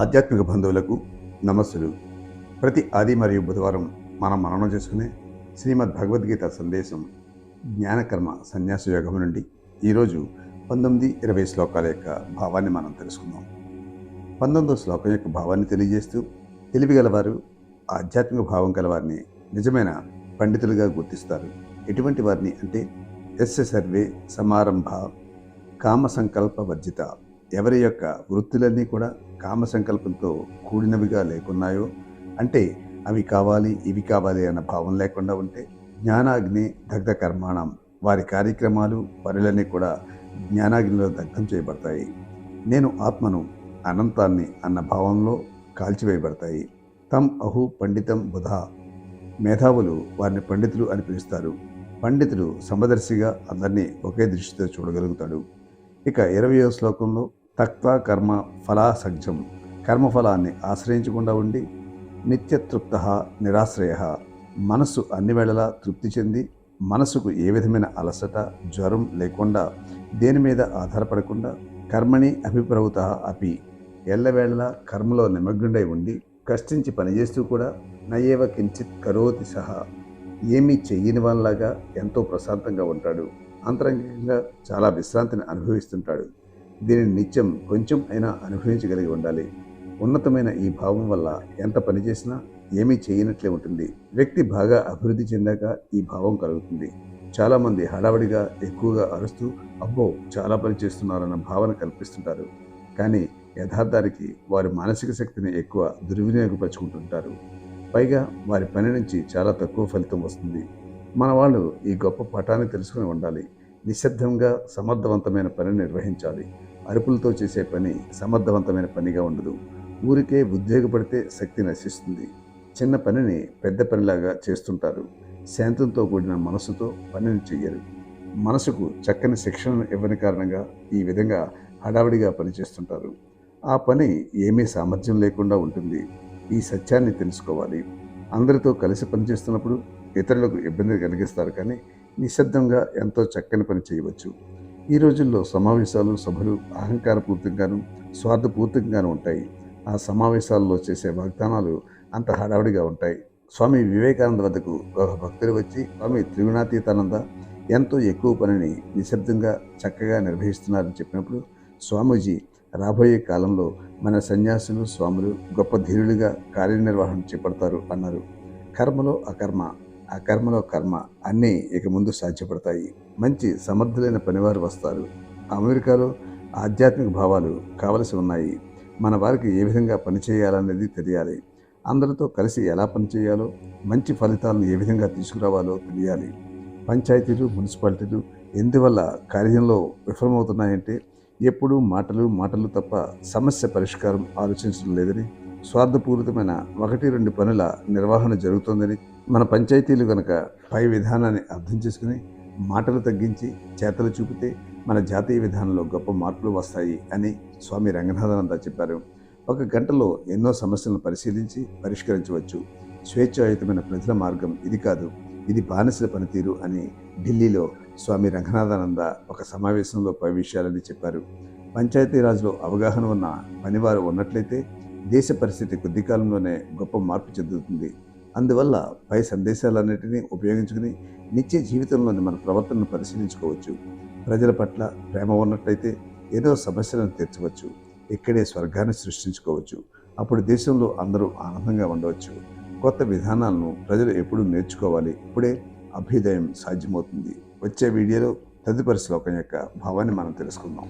ఆధ్యాత్మిక బంధువులకు నమస్సులు. ప్రతి ఆది మరియు బుధవారం మనం మననం చేసుకునే శ్రీమద్ భగవద్గీత సందేశం జ్ఞానకర్మ సన్యాస యోగం నుండి ఈరోజు పంతొమ్మిది ఇరవై శ్లోకాల యొక్క భావాన్ని మనం తెలుసుకుందాం. పంతొమ్మిదో శ్లోకం యొక్క భావాన్ని తెలియజేస్తూ తెలివిగలవారు ఆధ్యాత్మిక భావం గలవారిని నిజమైన పండితులుగా గుర్తిస్తారు. ఎటువంటి వారిని అంటే ఎస్ సర్వే సమారంభ కామ సంకల్ప వర్జిత ఎవరి యొక్క వృత్తులన్నీ కూడా కామ సంకల్పంతో కూడినవిగా లేకున్నాయో అంటే అవి కావాలి ఇవి కావాలి అన్న భావం లేకుండా ఉంటే జ్ఞానాగ్ని దగ్ధ కర్మాణం వారి కార్యక్రమాలు పనులన్నీ కూడా జ్ఞానాగ్నిలో దగ్ధం చేయబడతాయి. నేను ఆత్మను అనంతాన్ని అన్న భావంలో కాల్చివేయబడతాయి. తమ్ అహు పండితం బుధ. మేధావులు వారిని పండితులు అని పిలుస్తారు. పండితుడు సమదర్శిగా అందరినీ ఒకే దృష్టితో చూడగలుగుతాడు. ఇక ఇరవయో శ్లోకంలో తక్త కర్మ ఫలాసజ్జం కర్మఫలాన్ని ఆశ్రయించకుండా ఉండి నిత్యతృప్త నిరాశ్రయ. మనస్సు అన్ని వేళలా తృప్తి చెంది మనసుకు ఏ విధమైన అలసట జ్వరం లేకుండా దేని మీద ఆధారపడకుండా కర్మని అభిప్రవత అపి. ఎల్లవేళలా కర్మలో నిమగ్నుడై ఉండి కష్టించి పనిచేస్తూ కూడా నయేవ కించిత్ కరోతి సహా. ఏమీ చెయ్యని వాళ్ళలాగా ఎంతో ప్రశాంతంగా ఉంటాడు. అంతరంగికంగా చాలా విశ్రాంతిని అనుభవిస్తుంటాడు. దీనిని నిత్యం కొంచెం అయినా అనుభవించగలిగి ఉండాలి. ఉన్నతమైన ఈ భావం వల్ల ఎంత పని చేసినా ఏమీ చేయనట్లే ఉంటుంది. వ్యక్తి బాగా అభివృద్ధి చెందాక ఈ భావం కలుగుతుంది. చాలామంది హడావడిగా ఎక్కువగా అరుస్తూ అబ్బో చాలా పని చేస్తున్నారన్న భావన కల్పిస్తుంటారు. కానీ యథార్థానికి వారి మానసిక శక్తిని ఎక్కువ దుర్వినియోగపరుచుకుంటుంటారు. పైగా వారి పని నుంచి చాలా తక్కువ ఫలితం వస్తుంది. మన వాళ్ళు ఈ గొప్ప పటాన్ని తెలుసుకుని ఉండాలి. నిశ్శబ్దంగా సమర్థవంతమైన పనిని నిర్వహించాలి. అరుపులతో చేసే పని సమర్థవంతమైన పనిగా ఉండదు. ఊరికే ఉద్వేగపడితే శక్తి నశిస్తుంది. చిన్న పనిని పెద్ద పనిలాగా చేస్తుంటారు. శాంతంతో కూడిన మనసుతో పనిని చెయ్యరు. మనసుకు చక్కని శిక్షణను ఇవ్వని కారణంగా ఈ విధంగా హడావిడిగా పనిచేస్తుంటారు. ఆ పని ఏమీ సామర్థ్యం లేకుండా ఉంటుంది. ఈ సత్యాన్ని తెలుసుకోవాలి. అందరితో కలిసి పనిచేస్తున్నప్పుడు ఇతరులకు ఇబ్బంది కలిగిస్తారు కానీ నిశ్శబ్దంగా ఎంతో చక్కని పని చేయవచ్చు. ఈ రోజుల్లో సమావేశాలు సభలు అహంకారపూర్తిగాను స్వార్థపూర్తిగాను ఉంటాయి. ఆ సమావేశాల్లో చేసే వాగ్దానాలు అంత హడావిడిగా ఉంటాయి. స్వామి వివేకానంద వద్దకు ఒక భక్తులు వచ్చి స్వామి త్రిగుణాతీతానంద ఎంతో ఎక్కువ పనిని నిశ్శబ్దంగా చక్కగా నిర్వహిస్తున్నారని చెప్పినప్పుడు స్వామీజీ రాబోయే కాలంలో మన సన్యాసులు స్వాములు గొప్ప ధీరులుగా కార్యనిర్వహణ చేపడతారు అన్నారు. కర్మలో అకర్మ అకర్మలో కర్మ అన్నీ ఇక ముందు సాధ్యపడతాయి. మంచి సమర్థులైన పనివారు వస్తారు. అమెరికాలో ఆధ్యాత్మిక భావాలు కావలసి ఉన్నాయి. మన వారికి ఏ విధంగా పనిచేయాలనేది తెలియాలి. అందరితో కలిసి ఎలా పనిచేయాలో మంచి ఫలితాలను ఏ విధంగా తీసుకురావాలో తెలియాలి. పంచాయతీలు మున్సిపాలిటీలు ఎందువల్ల కార్యంలో విఫలమవుతున్నాయంటే ఎప్పుడూ మాటలు మాటలు తప్ప సమస్య పరిష్కారం ఆలోచించడం లేదని స్వార్థపూరితమైన ఒకటి రెండు పనుల నిర్వహణ జరుగుతోందని మన పంచాయతీలు కనుక పై విధానాన్ని అర్థం చేసుకుని మాటలు తగ్గించి చేతలు చూపితే మన జాతీయ విధానంలో గొప్ప మార్పులు వస్తాయి అని స్వామి రంగనాథనంద చెప్పారు. ఒక గంటలో ఎన్నో సమస్యలను పరిశీలించి పరిష్కరించవచ్చు. స్వేచ్ఛాయుతమైన ప్రజల మార్గం ఇది కాదు. ఇది బానిసల పనితీరు అని ఢిల్లీలో స్వామి రంగనాథానంద ఒక సమావేశంలో పై విషయాలని చెప్పారు. పంచాయతీరాజ్లో అవగాహన ఉన్న పనివారు ఉన్నట్లయితే దేశ పరిస్థితి కొద్ది కాలంలోనే గొప్ప మార్పు చెందుతుంది. అందువల్ల పై సందేశాలన్నింటినీ ఉపయోగించుకుని నిత్య జీవితంలోని మన ప్రవర్తనను పరిశీలించుకోవచ్చు. ప్రజల పట్ల ప్రేమ ఉన్నట్లయితే ఏదో సమస్యలను తీర్చవచ్చు. ఇక్కడే స్వర్గాన్ని సృష్టించుకోవచ్చు. అప్పుడు దేశంలో అందరూ ఆనందంగా ఉండవచ్చు. కొత్త విధానాలను ప్రజలు ఎప్పుడూ నేర్చుకోవాలి. ఇప్పుడే అభ్యుదయం సాధ్యమవుతుంది. వచ్చే వీడియోలో తదుపరి శ్లోకం యొక్క భావాన్ని మనం తెలుసుకుందాం.